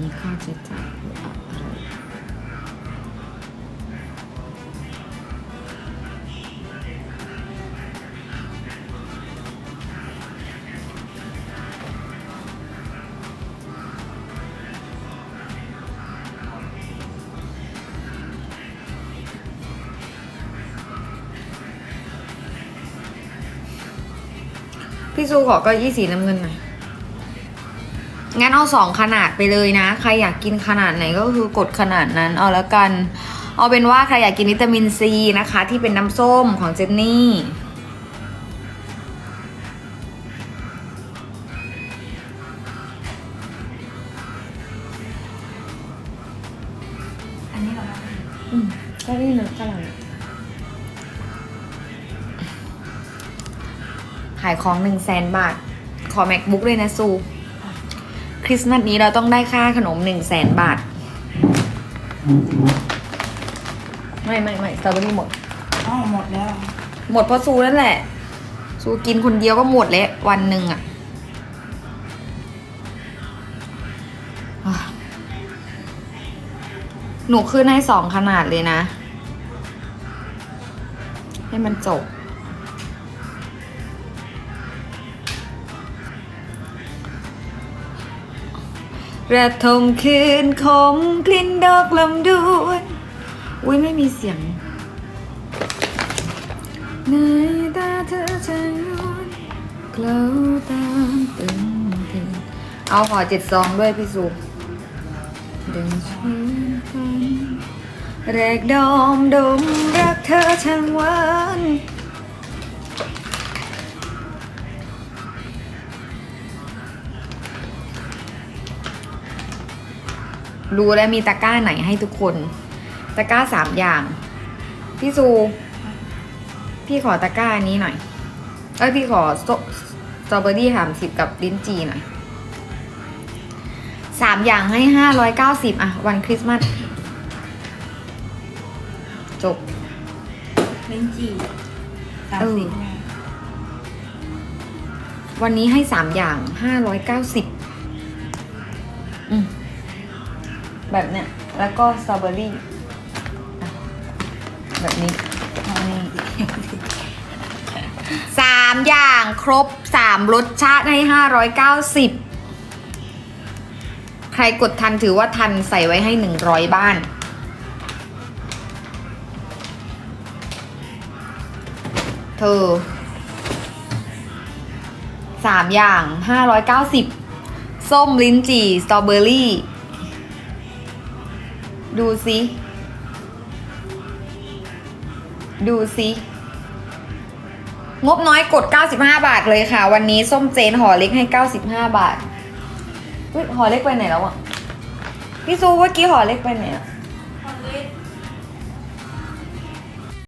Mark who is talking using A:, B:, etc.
A: มีค่าใช้จ่ายหรืออะไรพี่ซูขอเก็ยี่สีน้ำเงินหน่อย งั้นเอาสองขนาดไปเลยนะ ใครอยากกินขนาดไหนก็คือกดขนาดนั้นเอาแล้วกัน เอาเป็นว่าใครอยากกินวิตามินซีนะคะ ที่เป็นน้ำส้มของเจนนี่
B: อันนี้เหรอคะ
A: อืมก็นี่นะฝรั่งขายของหนึ่งแสนบาท ขอ macbook เลยนะซู คริสต์มาสนี้เราต้องได้ค่าขนมหนึ่งแสนบาท ไม่ไม่ไม่สตรอเบอรี่หมด
B: อ๋อหมดแล้ว
A: หมดเพราะซูนั่นแหละ ซูกินคนเดียวก็หมดแล้ววันหนึ่งอะอะ หนูขึ้นให้สองขนาดเลยนะ ให้มันจบ ระทมคืนคมกลิ่นดอกลำดวนอุ้ยไม่มีเสียงในตาเธอจะนวลเกลาตามตึงตึงเอาขอเจ็ดซองด้วยพี่สุดึงชวนฝันแรกดอมดมรักเธอช่างหวาน รู้แล้วมีตะกร้าไหนให้ทุกคน ตะกร้าสามอย่าง พี่ซู พี่ขอตะกร้าอันนี้หน่อย เอ้ยพี่ขอสสตรอเบอรี่สามสิบกับลิ้นจีหน่อยสามอย่างให้ห้าร้อยเก้าสิบอะวันคริสต์มาสจบ
B: ลิ้นจี่สาม
A: เออ
B: สิบนะ
A: วันนี้ให้สามอย่างห้าร้อยเก้าสิบอืม แบบเนี้ยแล้วก็สตรอเบอรี่แบบนี้
B: นี่
A: สามอย่างครบสามรสชาติให้ห้าร้อยเก้าสิบใครกดทันถือว่าทันใส่ไว้ให้หนึ่งร้อยบ้านเธอสามอย่างห้าร้อยเก้าสิบส้มลิ้นจี่สตรอเบอรี่ ดูสิดูสิงบน้อยกด 95 บาทเลยค่ะ วันนี้ส้มเจนห่อเล็กให้ 95 บาทห่อเล็กไปไหนแล้วอะ พี่ซูเมื่อกี้ห่อเล็กไปไหนอะ
B: คอเล็ก